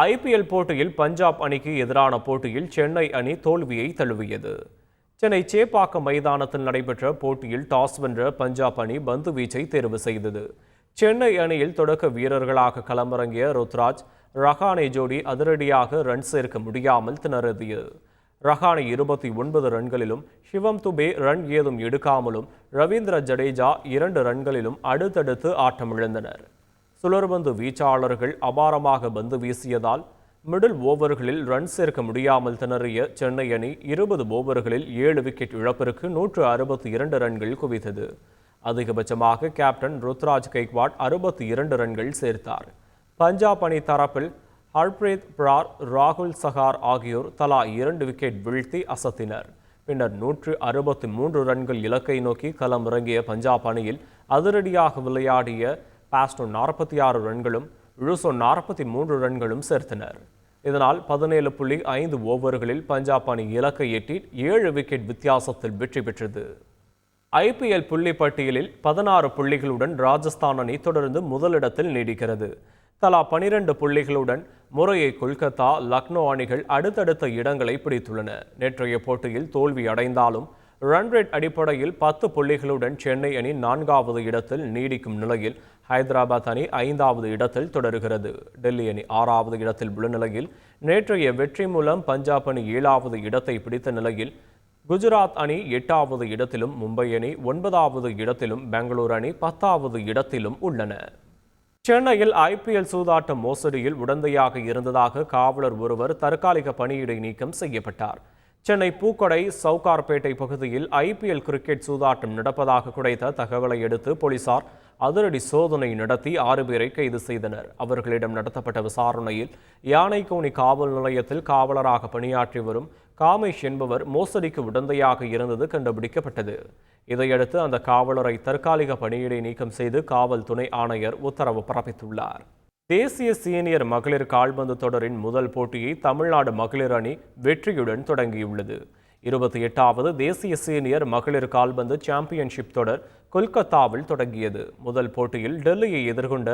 IPL போட்டியில் பஞ்சாப் அணிக்கு எதிரான போட்டியில் சென்னை அணி தோல்வியை தழுவியது. சென்னை சேப்பாக்கம் மைதானத்தில் நடைபெற்ற போட்டியில் டாஸ் வென்ற பஞ்சாப் அணி பந்து வீச்சை தேர்வு செய்தது. சென்னை அணியில் தொடக்க வீரர்களாக களமிறங்கிய ருத்ராஜ் ரஹானே ஜோடி அதிரடியாக ரன் சேர்க்க முடியாமல் திணறியது. ரஹானே இருபத்தி ஒன்பது ரன்களிலும் சிவம் துபே ரன் ஏதும் எடுக்காமலும் ரவீந்திர ஜடேஜா இரண்டு ரன்களிலும் அடுத்தடுத்து ஆட்டமிழந்தனர். சுழற்பந்து வீச்சாளர்கள் அபாரமாக பந்து வீசியதால் மிடில் ஓவர்களில் ரன் சேர்க்க முடியாமல் திணறிய சென்னை அணி இருபது ஓவர்களில் ஏழு விக்கெட் இழப்பிற்கு நூற்று அறுபத்தி இரண்டு ரன்கள் குவித்தது. அதிகபட்சமாக கேப்டன் ருத்ராஜ் கெய்க்வாட் அறுபத்தி இரண்டு ரன்கள் சேர்த்தார். பஞ்சாப் அணி தரப்பில் ஹர்பிரீத் பிரார் ராகுல் சஹார் ஆகியோர் தலா இரண்டு விக்கெட் வீழ்த்தி அசத்தினர். பின்னர் நூற்று அறுபத்தி மூன்று ரன்கள் இலக்கை நோக்கி களம் இறங்கிய பஞ்சாப் அணியில் அதிரடியாக விளையாடிய பாஸ்டோ நாற்பத்தி ஆறு ரன்களும் ருசோ நாற்பத்தி மூன்று ரன்களும் சேர்த்தனர். இதனால் பதினேழு புள்ளி ஐந்து ஓவர்களில் பஞ்சாப் அணி இலக்கை எட்டி ஏழு விக்கெட் வித்தியாசத்தில் வெற்றி பெற்றது. ஐபிஎல் புள்ளி பட்டியலில் பதினாறு புள்ளிகளுடன் ராஜஸ்தான் அணி தொடர்ந்து முதலிடத்தில் நீடிக்கிறது. தலா பனிரெண்டு புள்ளிகளுடன் முறையை கொல்கத்தா லக்னோ அணிகள் அடுத்தடுத்த இடங்களை பிடித்துள்ளன. நேற்றைய போட்டியில் தோல்வி அடைந்தாலும் ரன் ரேட் அடிப்படையில் பத்து புள்ளிகளுடன் சென்னை அணி நான்காவது இடத்தில் நீடிக்கும் நிலையில் ஹைதராபாத் அணி ஐந்தாவது இடத்தில் தொடர்கிறது. டெல்லி அணி ஆறாவது இடத்தில் உள்ள நிலையில் நேற்றைய வெற்றி மூலம் பஞ்சாப் அணி ஏழாவது இடத்தை பிடித்த நிலையில் குஜராத் அணி எட்டாவது இடத்திலும் மும்பை அணி ஒன்பதாவது இடத்திலும் பெங்களூர் அணி பத்தாவது இடத்திலும் உள்ளன. சென்னையில் ஐபிஎல் சூதாட்ட மோசடியில் உடந்தையாக இருந்ததாக காவலர் ஒருவர் தற்காலிக பணியிடை நீக்கம் செய்யப்பட்டார். சென்னை பூக்கடை சவுகார்பேட்டை பகுதியில் ஐபிஎல் கிரிக்கெட் சூதாட்டம் நடப்பதாக கிடைத்த தகவலை அடுத்து போலீசார் அதிரடி சோதனை நடத்தி ஆறு பேரை கைது செய்தனர். அவர்களிடம் நடத்தப்பட்ட விசாரணையில் யானைக்கோணி காவல் நிலையத்தில் காவலராக பணியாற்றி வரும் காமேஷ் என்பவர் மோசடிக்கு உடந்தையாக இருந்தது கண்டுபிடிக்கப்பட்டது. இதையடுத்து அந்த காவலரை தற்காலிக பணியிடை நீக்கம் செய்து காவல் துணை ஆணையர் உத்தரவு பிறப்பித்துள்ளார். தேசிய சீனியர் மகளிர் கால்பந்து தொடரின் முதல் போட்டியை தமிழ்நாடு மகளிர் அணி வெற்றியுடன் தொடங்கியுள்ளது. இருபத்தி எட்டாவது தேசிய சீனியர் மகளிர் கால்பந்து சாம்பியன்ஷிப் தொடர் கொல்கத்தாவில் தொடங்கியது. முதல் போட்டியில் டெல்லியை எதிர்கொண்ட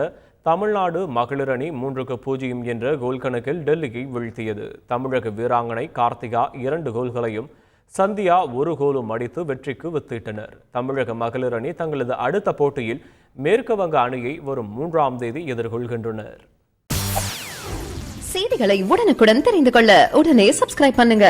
தமிழ்நாடு மகளிர் அணி மூன்றுக்கு பூஜ்ஜியம் என்ற கோல் கணக்கில் டெல்லியை வீழ்த்தியது. தமிழக வீராங்கனை கார்த்திகா இரண்டு கோல்களையும் சந்தியா ஒரு கோலும் அடித்து வெற்றிக்கு வித்திட்டனர். தமிழக மகளிர் அணி தங்களது அடுத்த போட்டியில் மேற்கு வங்க அணியை வரும் மூன்றாம் தேதி எதிர்கொள்கின்றனர். செய்திகளை உடனுக்குடன் தெரிந்து கொள்ள உடனே சப்ஸ்கிரைப் பண்ணுங்க.